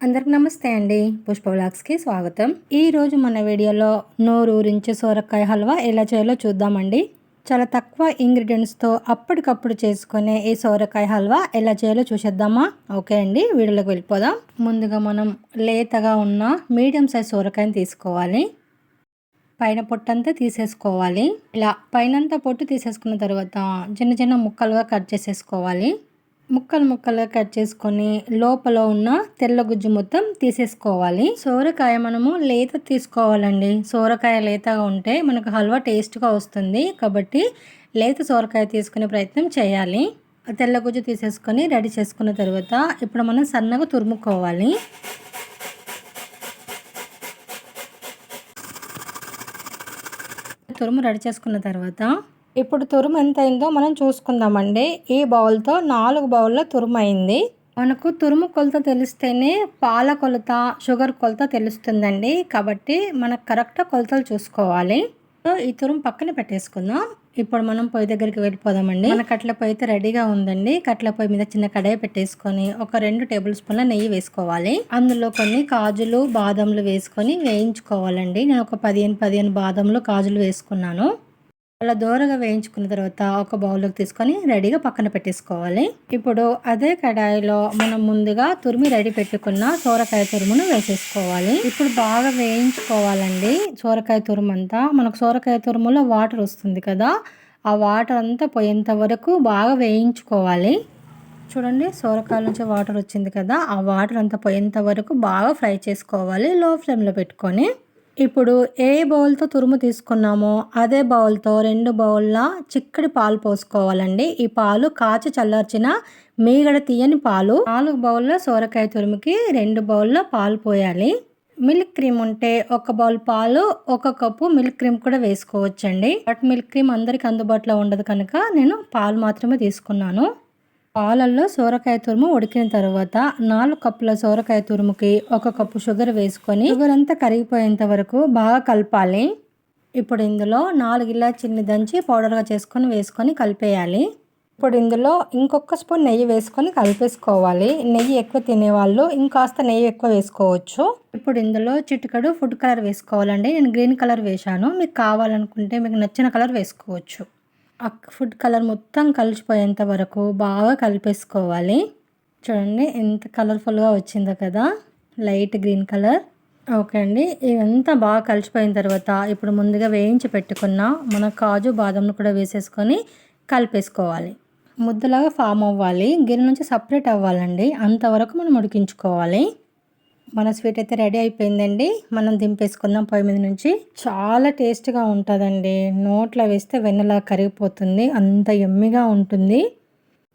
అందరికి నమస్తే అండి. పుష్ప బ్లాగ్స్కి స్వాగతం. ఈరోజు మన వీడియోలో నోరు ఊరించే సోరకాయ హల్వా ఎలా చేయాలో చూద్దామండి. చాలా తక్కువ ఇంగ్రీడియంట్స్తో అప్పటికప్పుడు చేసుకునే ఈ సోరకాయ హల్వా ఎలా చేయాలో చూసేద్దామా? ఓకే అండి వీడియోలోకి వెళ్ళిపోదాం. ముందుగా మనం లేతగా ఉన్న మీడియం సైజ్ సోరకాయని తీసుకోవాలి. పైన పొట్టంతా తీసేసుకోవాలి. ఇలా పైనంతా పొట్టు తీసేసుకున్న తర్వాత చిన్న చిన్న ముక్కలుగా కట్ చేసేసుకోవాలి. ముక్కలు ముక్కలుగా కట్ చేసుకొని లోపల ఉన్న తెల్ల గుజ్జు మొత్తం తీసేసుకోవాలి. సోరకాయ మనము లేత తీసుకోవాలండి. సోరకాయ లేతగా ఉంటే మనకు హల్వా టేస్ట్గా వస్తుంది. కాబట్టి లేత సోరకాయ తీసుకునే ప్రయత్నం చేయాలి. తెల్ల గుజ్జు తీసేసుకొని రెడీ చేసుకున్న తర్వాత ఇప్పుడు మనం సన్నగా తురుముకోవాలి. తురుము రెడీ చేసుకున్న తర్వాత ఇప్పుడు తురుము ఎంత అయిందో మనం చూసుకుందామండి. ఈ బౌల్తో నాలుగు బౌల్లో తురుము అయింది. మనకు తురుము కొలత తెలిస్తేనే పాల కొలత షుగర్ కొలత తెలుస్తుందండి. కాబట్టి మనకు కరెక్ట్ కొలతలు చూసుకోవాలి. సో ఈ తురుము పక్కన పెట్టేసుకుందాం. ఇప్పుడు మనం పొయ్యి దగ్గరికి వెళ్ళిపోదామండి. మన కట్ల పొయ్యి అయితే రెడీగా ఉందండి. కట్ల పొయ్యి మీద చిన్న కడాయి పెట్టేసుకొని ఒక రెండు టేబుల్ స్పూన్ల నెయ్యి వేసుకోవాలి. అందులో కొన్ని కాజులు బాదంలు వేసుకొని వేయించుకోవాలండి. నేను ఒక పదిహేను పదిహేను బాదంలు కాజులు వేసుకున్నాను. అలా దూరగా వేయించుకున్న తర్వాత ఒక బౌల్లోకి తీసుకొని రెడీగా పక్కన పెట్టేసుకోవాలి. ఇప్పుడు అదే కడాయిలో మనం ముందుగా తురిమి రెడీ పెట్టుకున్న సోరకాయ తురుమును వేసేసుకోవాలి. ఇప్పుడు బాగా వేయించుకోవాలండి. సోరకాయ తురుము అంతా మనకు సోరకాయ తురుములో వాటర్ వస్తుంది కదా ఆ వాటర్ అంతా పోయేంత వరకు బాగా వేయించుకోవాలి. చూడండి సోరకాయ నుంచి వాటర్ వచ్చింది కదా ఆ వాటర్ అంతా పోయేంత వరకు బాగా ఫ్రై చేసుకోవాలి లో ఫ్లేమ్లో పెట్టుకొని. ఇప్పుడు ఏ బౌల్తో తురుము తీసుకున్నామో అదే బౌల్తో రెండు బౌల్ల చిక్కడి పాలు పోసుకోవాలండి. ఈ పాలు కాచి చల్లార్చిన మీగడ తీయని పాలు నాలుగు బౌల్లో సోరకాయ తురుముకి రెండు బౌల్లో పాలు పోయాలి. మిల్క్ క్రీమ్ ఉంటే ఒక బౌల్ పాలు ఒక కప్పు మిల్క్ క్రీమ్ కూడా వేసుకోవచ్చండి. బట్ మిల్క్ క్రీమ్ అందరికి అందుబాటులో ఉండదు కనుక నేను పాలు మాత్రమే తీసుకున్నాను. పాలల్లో సోరకాయ తురుము ఉడికిన తర్వాత నాలుగు కప్పుల సోరకాయ తురుముకి ఒక కప్పు షుగర్ వేసుకొని షుగర్ అంతా కరిగిపోయేంత వరకు బాగా కలపాలి. ఇప్పుడు ఇందులో నాలుగు ఇలాచిన్ని దంచి పౌడర్గా చేసుకొని వేసుకొని కలిపేయాలి. ఇప్పుడు ఇందులో ఇంకొక స్పూన్ నెయ్యి వేసుకొని కలిపేసుకోవాలి. నెయ్యి ఎక్కువ తినేవాళ్ళు ఇంకాస్త నెయ్యి ఎక్కువ వేసుకోవచ్చు. ఇప్పుడు ఇందులో చిటికడు ఫుడ్ కలర్ వేసుకోవాలండి. నేను గ్రీన్ కలర్ వేశాను. మీకు కావాలనుకుంటే మీకు నచ్చిన కలర్ వేసుకోవచ్చు. ఫుడ్ కలర్ మొత్తం కలిసిపోయేంత వరకు బాగా కలిపేసుకోవాలి. చూడండి ఎంత కలర్ఫుల్గా వచ్చిందో కదా. Light green colour. ఓకే అండి. ఇవంతా బాగా కలిసిపోయిన తర్వాత ఇప్పుడు ముందుగా వేయించి పెట్టుకున్న మన కాజు బాదంను కూడా వేసేసుకొని కలిపేసుకోవాలి. ముద్దలాగా ఫామ్ అవ్వాలి. గిన్నె నుంచి సపరేట్ అవ్వాలండి. అంతవరకు మనం ఉడికించుకోవాలి. మన స్వీట్ అయితే రెడీ అయిపోయిందండి. మనం దింపేసుకుందాం పొయ్యి మీద నుంచి. చాలా టేస్ట్గా ఉంటుందండి. నోట్లో వేస్తే వెన్నలా కరిగిపోతుంది. అంత ఎమ్మిగా ఉంటుంది.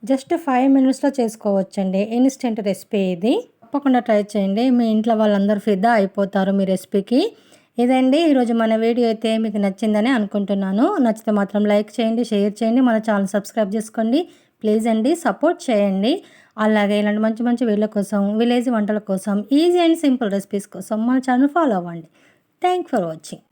జస్ట్ ఫైవ్ మినిట్స్లో చేసుకోవచ్చండి. ఇన్స్టెంట్ రెసిపీ ఇది. తప్పకుండా ట్రై చేయండి. మీ ఇంట్లో వాళ్ళందరూ ఫిదా అయిపోతారు మీ రెసిపీకి. ఇదండి. ఈరోజు మన వీడియో అయితే మీకు నచ్చిందని అనుకుంటున్నాను. నచ్చితే మాత్రం లైక్ చేయండి షేర్ చేయండి. మన ఛానల్ సబ్స్క్రైబ్ చేసుకోండి. ప్లీజ్ అండి. సపోర్ట్ చేయండి. అలాగే ఇలాంటి మంచి మంచి వీళ్ళ కోసం విలేజ్ వంటల కోసం ఈజీ అండ్ సింపుల్ రెసిపీస్ కోసం మన ఛానల్ ఫాలో అవ్వండి. Thank for watching